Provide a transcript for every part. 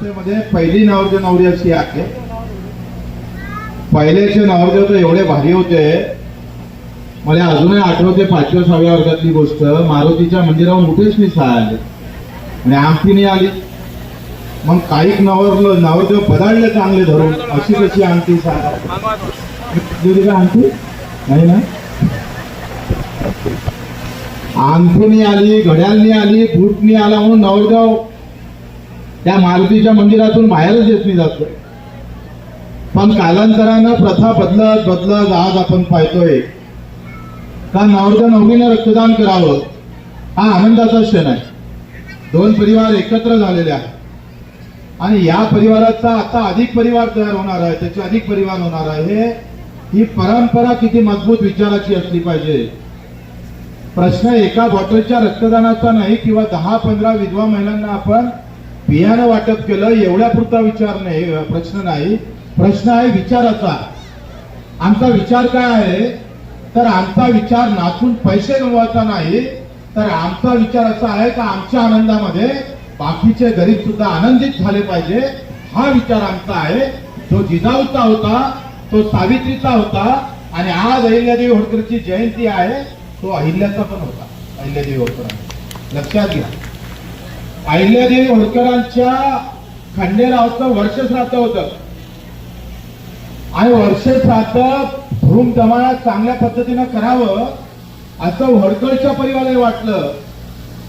संस्थेमध्ये पहिली नवरदेव नवरी अशी आहे पहिल्याचे नवरदेव तर एवढे भारी होते मला अजूनही आठवते पाचव्या सहाव्या वर्गातली गोष्ट. मारुतीच्या मंदिरावर मोठेच मी आले आणि आमची नाही आली. मग काही नवर नवरदेव पदाडले चांगले धरून अशी कशी आमची सांगा दिली का आमटी? नाही ना? अंगठीने आली घड्यालनी आली बूटनी आला म्हणून नवरदेव त्या मारुतीच्या मंदिरातून बाहेरच येत नाही जातो पण कालांतरानं प्रथा बदलत बदलत आज आपण पाहतोय. का नवरदा नवरीनं रक्तदान करावं? हा आनंदाचा क्षण आहे. दोन परिवार एकत्र झालेले आहेत. आणि या परिवाराचा आता अधिक परिवार तयार होणार आहे त्याचे अधिक परिवार होणार आहे. ही परंपरा किती मजबूत विचाराची असली पाहिजे. प्रश्न एका बॉटलच्या रक्तदानाचा नाही किंवा दहा पंधरा विधवा महिलांना आपण बियाणं वाटप केलं एवढ्या पुरता विचार नाही प्रश्न नाही. प्रश्न आहे विचाराचा. आमचा विचार काय आहे? तर आमचा विचार नाचून पैसे गमवायचा नाही. तर आमचा विचार असा आहे का आमच्या आनंदामध्ये बाकीचे गरीब सुद्धा आनंदित झाले पाहिजे. हा विचार आमचा आहे. जो जिजाऊचा होता तो सावित्रीचा होता आणि आज अहिल्यादेवी होळकरची जयंती आहे तो अहिल्याचा पण होता. अहिल्यादेवी होळकर लक्षात घ्या. अहिल्यादेवी होळकरांच्या खंडेरावचं वर्ष श्राद्ध होतं. आणि वर्ष श्राद्ध धूमधमाळ्यात चांगल्या पद्धतीनं करावं असं होळकरच्या परिवाराला वाटलं.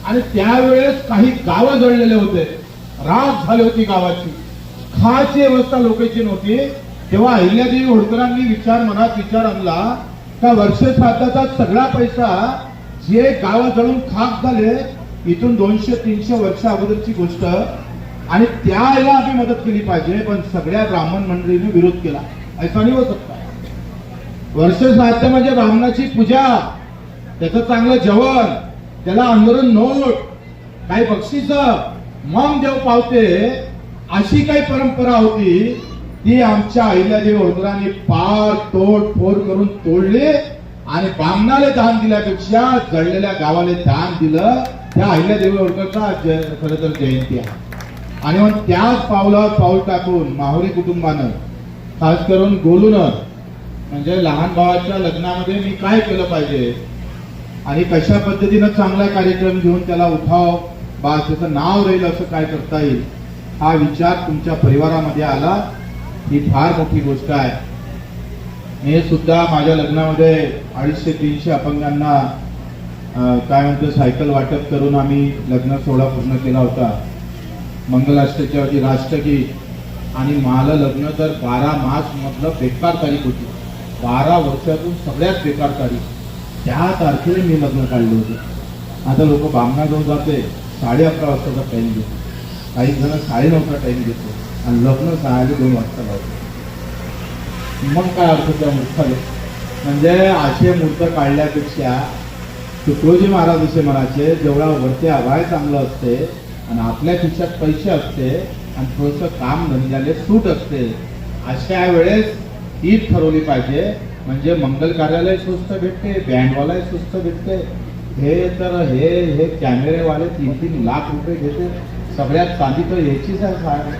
आणि त्यावेळेस काही गावं जळलेले होते. राग झाली होती गावाची. खाची व्यवस्था लोकांची नव्हती. तेव्हा अहिल्यादेवी होळकरांनी विचार मनात विचार आणला का वर्ष श्राद्धाचा सगळा पैसा जे गावं जळून खाक झाले इथून दोनशे तीनशे वर्ष अगोदरची गोष्ट. आणि त्याला आम्ही मदत केली पाहिजे पण सगळ्या ब्राह्मण मंडळीने विरोध केला. ऐसा नाही हो सकता वर्ष श्राद्ध म्हणजे ब्राह्मणाची पूजा. त्याचं चांगलं जेवण त्याला अंदरून नोट काही बक्षीस मग देव पावते. अशी काही परंपरा होती. ती आमच्या अहिल्यादेवी होळकरांनी पार तोड फोड करून तोडले आणि ब्राह्मणाला दान दिल्यापेक्षा जळलेल्या गावाला दान दिलं. त्या अहिल्यादेवी होळकरचा जय- खरं तर जयंती आहे. आणि मग त्याच पावलावर पाऊल टाकून माहुरी कुटुंबानं खास करून गोलूनं म्हणजे लहान भावाच्या लग्नामध्ये मी काय केलं पाहिजे? आणि कशा पद्धतीनं चांगला कार्यक्रम घेऊन त्याला उठाव बा त्याचं नाव राहील असं काय करता येईल हा विचार तुमच्या परिवारामध्ये आला. ही फार मोठी गोष्ट आहे. मी सुद्धा माझ्या लग्नामध्ये अडीचशे तीनशे अपंगांना काय म्हणतो सायकल वाटप करून आम्ही लग्न सोहळा पूर्ण केला होता. मंगलाष्टच्या वरती राष्ट्रगीत आणि मला लग्न तर बारा मार्च मधलं बेकार तारीख होती. बारा वर्षातून सगळ्यात बेकार तारीख. त्या तारखेला मी लग्न काढलं होतं. आता लोक बामणाजवळ जाते. साडे अकरा वाजताचा टाईम घेतो. काही जण साडे नऊचा टाईम घेतो. आणि लग्न साडे दोन वाजता लावतो. मग काय अर्थ त्या मूर्खाले? म्हणजे असे मूर्त काढल्यापेक्षा तुकडोजी महाराज विषय म्हणायचे जेवढा वरचे आभाय चांगलं असते आणि आपल्या खिशात पैसे असते आणि थोडंसं काम धंद्याले सूट असते अशा वेळेस हीच ठरवली पाहिजे. म्हणजे मंगल कार्यालय स्वस्त भेटते बँडवालाही स्वस्त भेटते. हे तर हे हे कॅमेरेवाले तीन तीन लाख रुपये घेते. सगळ्यात चांदी तर याचीच आहे साहेब.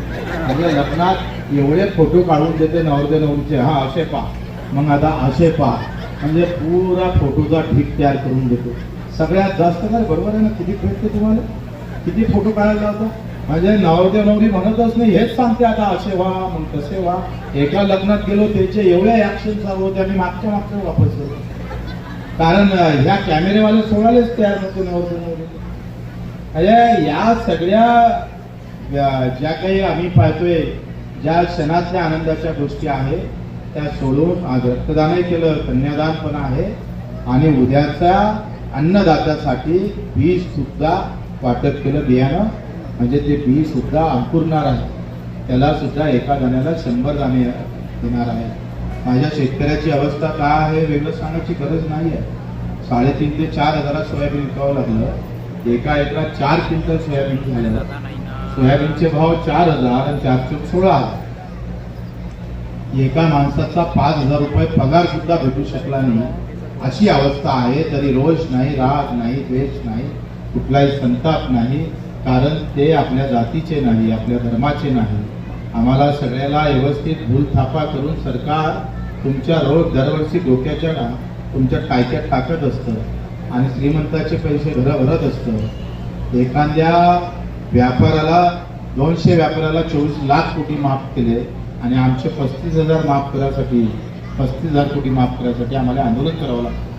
म्हणजे लग्नात एवढे फोटो काढून देते नवरदे नवरीचे. हा असे पा मग आता असे पा म्हणजे पुरा फोटोचा ठीक तयार करून देतो. सगळ्यात जास्त काय बरोबर आहे ना? किती भेटते तुम्हाला? किती फोटो काढायला जातो म्हणजे नवरदेव नवरी म्हणतच नाही हेच सांगते आता असे व्हा मग तसे व्हा. एका लग्नात गेलो त्याचे एवढे ऍक्शन चालू होते आम्ही मागच्या मागच्या वापस गेलो. कारण ह्या कॅमेरेवाले सोडायलाच तयार नव्हते नवरदेव नवरी. म्हणजे या सगळ्या ज्या काही आम्ही पाहतोय ज्या क्षणातल्या आनंदाच्या गोष्टी आहेत त्या सोडून आज रक्तदानही केलं कन्यादान पण आहे. आणि उद्याच्या अन्नदात्यासाठी बीज सुद्धा वाटप केलं बियाणं. म्हणजे ते बी सुद्धा अंकुरणार आहे. त्याला सुद्धा एका दाण्याला शंभर दाणे देणार आहे. माझ्या शेतकऱ्याची अवस्था काय आहे वेगळं सांगायची गरज नाही आहे साडेतीन ते चार हजारात सोयाबीन विकावं लागलं. एका एकरात चार क्विंटल सोयाबीन झालेलं. सोयाबीनचे भाव चार हजार आणि चारशे सोळा हजार. एका माणसाचा पाच हजार रुपये पगार सुद्धा भेटू शकला नाही. अशी अवस्था आहे तरी रोष नाही राग नाही द्वेष नाही कुठलाही संताप नाही कारण ते आपल्या जातीचे नाही आपल्या धर्माचे नाही. आम्हाला सगळ्याला व्यवस्थित भूलथापा करून सरकार तुमच्या रोज दरवर्षी डोक्याच्या तुमच्या टायक्यात टाकत असतं आणि श्रीमंताचे पैसे घरं भरत असतं. एखाद्या व्यापाराला दोनशे व्यापाराला चोवीस लाख कोटी माफ केले आणि आमचे पस्तीस हजार माफ करायसाठी पस्तीस हजार कोटी माफ करायसाठी आम्हाला आंदोलन करावं लागतं.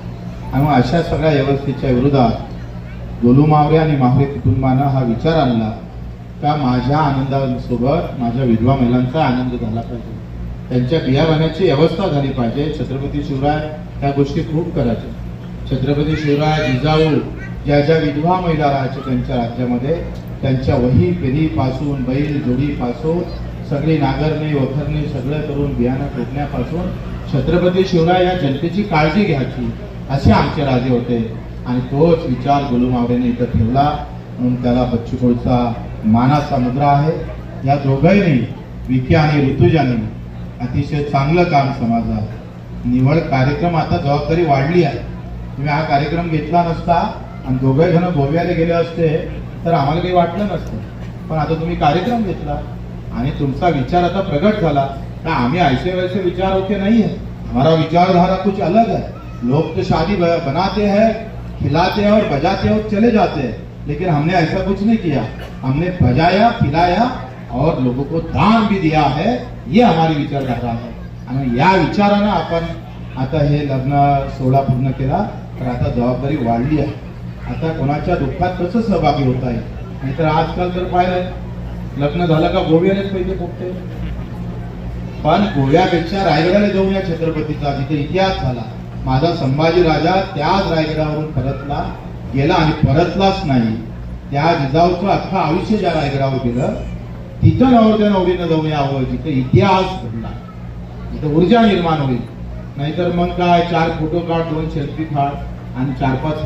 आणि मग अशा सगळ्या व्यवस्थेच्या विरोधात गोलू मावरे आणि मावरे कुटुंबानं हा विचार आणला. का माझ्या आनंदासोबत माझ्या विधवा महिलांचा आनंद झाला पाहिजे? त्यांच्या बियाबाण्याची व्यवस्था झाली पाहिजे. छत्रपती शिवराय त्या गोष्टी खूप करायच्या छत्रपती शिवराय जिजाऊ ज्या ज्या विधवा महिला राहायच्या त्यांच्या राज्यामध्ये त्यांच्या वही पेरीपासून बैल जोडीपासून सगळी नांगरणी वखरणी सगळं करून बियाणं टोकण्यापासून छत्रपती शिवराय या जनतेची काळजी घ्यायची असे आमचे राजे होते. आणि तोच विचार गोलू मावरेने इथं ठेवला. म्हणून त्याला बच्चूकोळचा मानाचा मुद्रा आहे. या दोघांनी विखे आणि ऋतुजाने अतिशय चांगलं काम समाजात. निवड कार्यक्रम आता जबाबदारी वाढली आहे. तुम्ही हा कार्यक्रम घेतला नसता आणि दोघे जण गोव्याला गेले असते तर आम्हाला काही वाटलं नसतं. पण आता तुम्ही कार्यक्रम घेतला. आणि तुमचा विचार आता प्रगट झाला. का आम्ही ऐसे वैसे विचार होते नहीं है हमारा विचारधारा कुछ अलग है. लोग तो शादी बनाते हैं खिलाते हैं और बजाते हैं और चले जाते हैं। लेकिन हमने ऐसा कुछ नहीं किया। हमने बजाया खिलाया और लोगों को दान भी दिया है। ये हमारी विचारधारा है। आणि या विचारानं आपण आता हे लग्न सोहळा पूर्ण केला तर आता जबाबदारी वाढली आहे. आता कोणाच्या दुःखात कसं सहभागी होत आहे नाहीतर आजकाल तर पाहिलं लग्न झालं का गोव्यालाच पहिले फुकते पण गोव्यापेक्षा रायगडाला जाऊन या छत्रपतीचा जिथे इतिहास झाला माझा संभाजी राजा त्याच रायगडावरून परतला गेला आणि परतलाच नाही. त्या जिजाऊचं अख्खं आयुष्य ज्या रायगडावर गेलं तिथं नवरत्या नवरीनं जाऊन यावं जिथे इतिहास घडला. तिथं ऊर्जा निर्माण होईल. नाहीतर मग काय चार फोटो काढ दोन सेल्फी काढ आणि चार पाच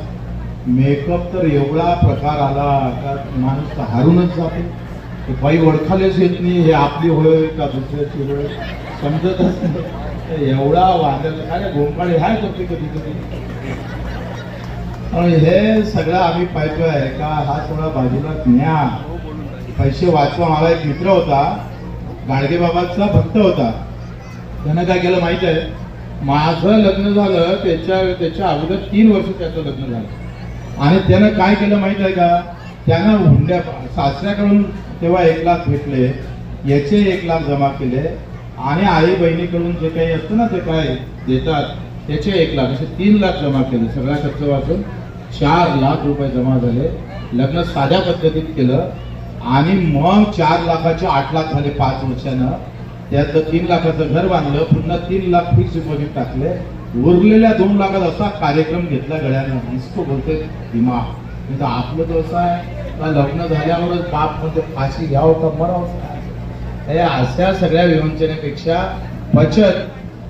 मेकअप तर एवढा प्रकार आला का माणूस तर हारूनच जातो. ते बाई ओळखालेच येत नाही हे आपली होय का दुसऱ्याची होय? समजतच नाही एवढा वादळ काय गोंकाळे हाय करते कधी कधी पण हे सगळं आम्ही पाहतोय का हा थोडा बाजूला न्या पैसे वाचवा. मला एक मित्र होता गाडगे बाबाचा भक्त होता. त्यानं काय केलं माहीत आहे? माझं लग्न झालं त्याच्या त्याच्या अगोदर तीन वर्ष त्याचं लग्न झालं. आणि त्यानं काय केलं माहीत आहे का? त्यानं हुंड्या सासऱ्याकडून तेव्हा एक लाख भेटले याचे एक लाख जमा केले आणि आई बहिणीकडून जे काही असतं ना ते काय देतात त्याचे एक लाख असे तीन लाख जमा केले सगळा खर्च वाचून चार लाख रुपये जमा झाले. लग्न साध्या पद्धतीत केलं आणि मग चार लाखाचे आठ लाख झाले पाच वर्षानं. त्यातलं तीन लाखाचं घर बांधलं पुन्हा तीन लाख फिक्स डिपॉझिट टाकले. उरलेल्या दोन लाखात असा कार्यक्रम घेतला गळ्यानं. इसको बोलते दिमाग. नाही तर आपलं तर असं आहे. का लग्न झाल्यावरच बाप म्हणजे फाशी घ्यावं का मरावं? हे अशा सगळ्या विवंचनेपेक्षा बचत.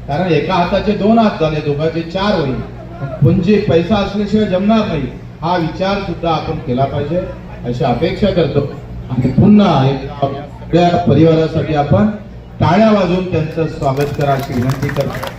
कारण एका हाताचे दोन हात झाले दोघांचे चार होईल. पण पुंजी पैसा असल्याशिवाय जमणार नाही. हा विचार सुद्धा आपण केला पाहिजे. अशी अपेक्षा करतो. आणि पुन्हा सगळ्या परिवारासाठी आपण टाळ्या वाजवून त्यांचं स्वागत करा अशी विनंती करतो.